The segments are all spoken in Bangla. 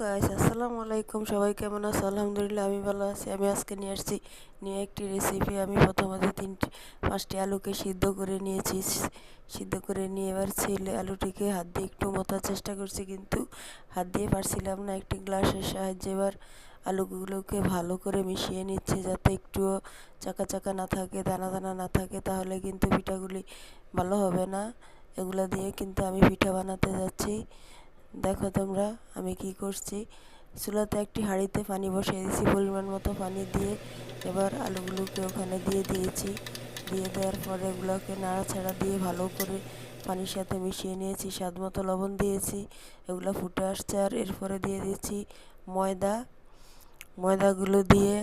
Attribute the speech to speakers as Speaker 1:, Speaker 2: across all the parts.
Speaker 1: গাইস আসসালামু আলাইকুম সবাই কেমন আছো? আলহামদুলিল্লাহ, আমি ভালো আছি। আমি আজকে নিয়ে আসছি, নিয়ে একটি রেসিপি আমি প্রথমত তিনটি পাঁচটি আলুকে সিদ্ধ করে নিয়েছি। সিদ্ধ করে নিয়ে এবার ছেলে আলুটিকে হাত দিয়ে একটু মতার চেষ্টা করছি, কিন্তু হাত দিয়ে পারছিলাম না। একটি গ্লাসের সাহায্যে এবার আলুগুলোকে ভালো করে মিশিয়ে নিচ্ছে, যাতে একটুও চাকা চাকা না থাকে, দানা দানা না থাকে, তাহলে কিন্তু পিঠাগুলি ভালো হবে না। এগুলো দিয়ে কিন্তু আমি পিঠা বানাতে যাচ্ছি। দেখো তোমরা, আমি কি করছি? চুলাতে একটি হাঁড়িতে পানি বসিয়ে দিয়েছি, পরিমাণ মতো পানি দিয়ে। এবার আলুগুলোকে ওখানে দিয়ে দিয়েছি। দিয়ে দেওয়ার পরে এগুলোকে নাড়াছাড়া দিয়ে ভালো করে পানির সাথে মিশিয়ে নিয়েছি। স্বাদ মতো লবণ দিয়েছি, এগুলো ফুটে আসছে। আর এরপরে দিয়ে দিয়েছি ময়দা। ময়দাগুলো দিয়ে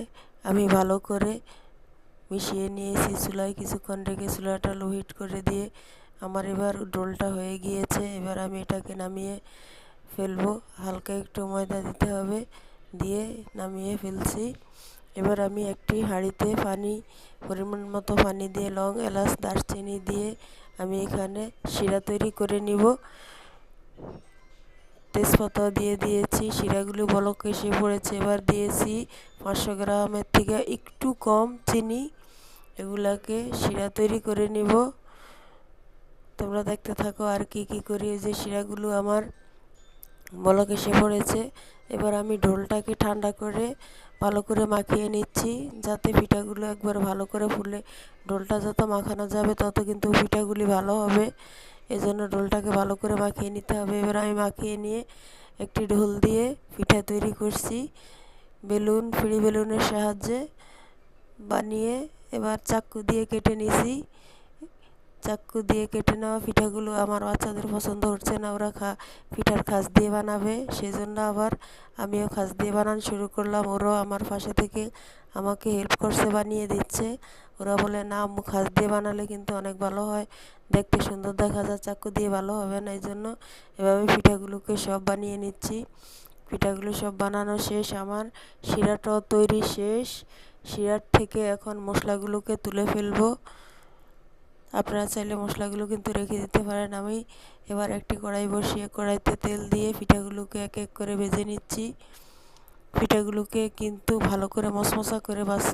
Speaker 1: আমি ভালো করে মিশিয়ে নিয়েছি চুলায়। কিছুক্ষণ রেখে চুলাটা লো হিট করে দিয়ে আমার এবার ডোলটা হয়ে গিয়েছে। এবার আমি এটাকে নামিয়ে ফেলব, হালকা একটু ময়দা দিতে হবে, দিয়ে নামিয়ে ফেলছি। এবার আমি একটি হাঁড়িতে পানি, পরিমাণ মতো পানি দিয়ে লং এলাচ, দারচিনি দিয়ে আমি এখানে শিরা তৈরি করে নিব। তেজপাতা দিয়ে দিয়েছি, শিরাগুলি বলক এসে পড়েছে, এবার দিয়েছি পাঁচশো গ্রামের থেকে একটু কম চিনি। এগুলাকে শিরা তৈরি করে নিব। তোমরা দেখতে থাকো আর কি কি করি যে শিরাগুলো আমার বলক এসে পড়েছে। এবার আমি ঢোলটাকে ঠান্ডা করে ভালো করে মাখিয়ে নিচ্ছি, যাতে পিঠাগুলো একবার ভালো করে ফুলে। ঢোলটা যত মাখানো যাবে, তত কিন্তু পিঠাগুলি ভালো হবে। এজন্য ঢোলটাকে ভালো করে মাখিয়ে নিতে হবে। এবার আমি মাখিয়ে নিয়ে একটি ঢোল দিয়ে পিঠা তৈরি করছি। বেলুন, ফ্রি বেলুনের সাহায্যে বানিয়ে এবার চাকু দিয়ে কেটে নিছি। চাকু দিয়ে কেটে নেওয়া পিঠাগুলো আমার বাচ্চাদের পছন্দ হচ্ছে না। ওরা খা পিঠার খাস দিয়ে বানাবে। সেই জন্য আবার আমিও খাস দিয়ে বানানো শুরু করলাম। ওরাও আমার পাশে থেকে আমাকে হেল্প করছে, বানিয়ে দিচ্ছে। ওরা বলে, না, আম্মু, খাস দিয়ে বানালে কিন্তু অনেক ভালো হয়। দেখতে সুন্দর দেখা যায়, চাকু দিয়ে ভালো হবে না। এই জন্য এভাবে পিঠাগুলোকে সব বানিয়ে নিচ্ছি। পিঠাগুলো সব বানানো শেষ। আমার শিরাটাও তৈরি শেষ। শিরার থেকে এখন মশলাগুলোকে তুলে ফেলব। আপনারা চাইলে মশলাগুলো কিন্তু রেখে দিতে পারেন। আমি এবার একটি কড়াই বসিয়ে কড়াইতে তেল দিয়ে পিঠাগুলোকে এক এক করে ভেজে নিচ্ছি। পিঠাগুলোকে কিন্তু ভালো করে মশমশা করে বাস,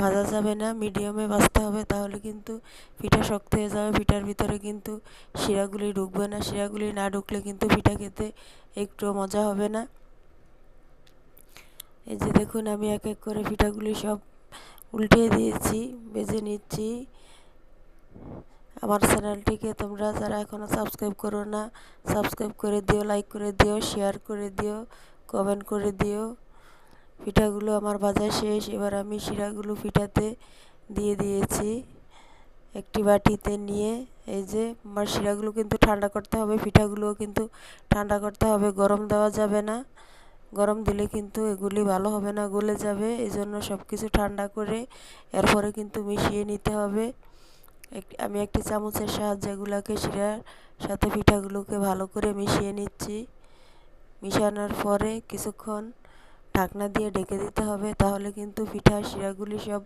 Speaker 1: ভাজা যাবে না, মিডিয়ামে ভাজতে হবে, তাহলে কিন্তু পিঠা শক্ত হয়ে যাবে। পিঠার ভিতরে কিন্তু শিরাগুলি ঢুকবে না। শিরাগুলি না ঢুকলে কিন্তু পিঠা খেতে একটু মজা হবে না। এই যে দেখুন, আমি এক এক করে পিঠাগুলি সব উল্টিয়ে দিয়েছি বেজে নিচ্ছি। আমার চ্যানেলটিকে তোমরা যারা এখনও সাবস্ক্রাইব করো না, সাবস্ক্রাইব করে দিও লাইক করে দিও শেয়ার করে দিও কমেন্ট করে দিও। পিঠাগুলো আমার ভাজা শেষ, এবার আমি শিরাগুলো পিঠাতে দিয়ে দিয়েছি একটি বাটিতে নিয়ে। এই যে, আমার শিরাগুলো কিন্তু ঠান্ডা করতে হবে, পিঠাগুলোও কিন্তু ঠান্ডা করতে হবে, গরম দেওয়া যাবে না। গরম দিলে কিন্তু এগুলি ভালো হবে না, গলে যাবে এই জন্য সব কিছু ঠান্ডা করে এরপরে কিন্তু মিশিয়ে নিতে হবে। আমি একটি চামচের সাহায্যে এগুলোকে শিরার সাথে পিঠাগুলোকে ভালো করে মিশিয়ে নিচ্ছি। মিশানোর পরে কিছুক্ষণ ঢাকনা দিয়ে ঢেকে দিতে হবে, তাহলে কিন্তু পিঠা শিরাগুলি সব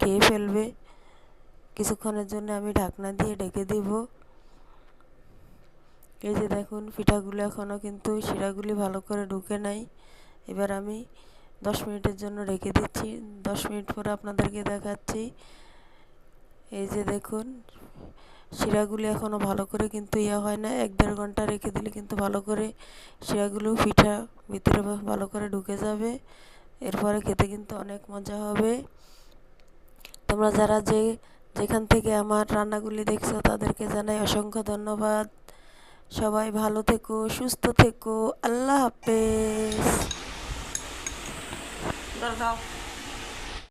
Speaker 1: খেয়ে ফেলবে। কিছুক্ষণের জন্য আমি ঢাকনা দিয়ে ঢেকে দিব। এই যে দেখুন, পিঠাগুলো এখনও কিন্তু শিরাগুলি ভালো করে ঢুকে নাই। এবার আমি দশ মিনিটের জন্য রেখে দিচ্ছি। দশ মিনিট পরে আপনাদেরকে দেখাচ্ছি। এই যে দেখুন, শিরাগুলি এখনও ভালো করে কিন্তু ইয়া হয় না। এক দেড় ঘণ্টা রেখে দিলে কিন্তু ভালো করে শিরাগুলো পিঠা ভিতরে ভালো করে ঢুকে যাবে। এরপরে খেতে কিন্তু অনেক মজা হবে। তোমরা যারা যে, যেখান থেকে আমার রান্নাগুলি দেখছ, তাদেরকে জানাই অসংখ্য ধন্যবাদ। সবাই ভালো থেকো, সুস্থ থেকো। আল্লাহ হাফেজ।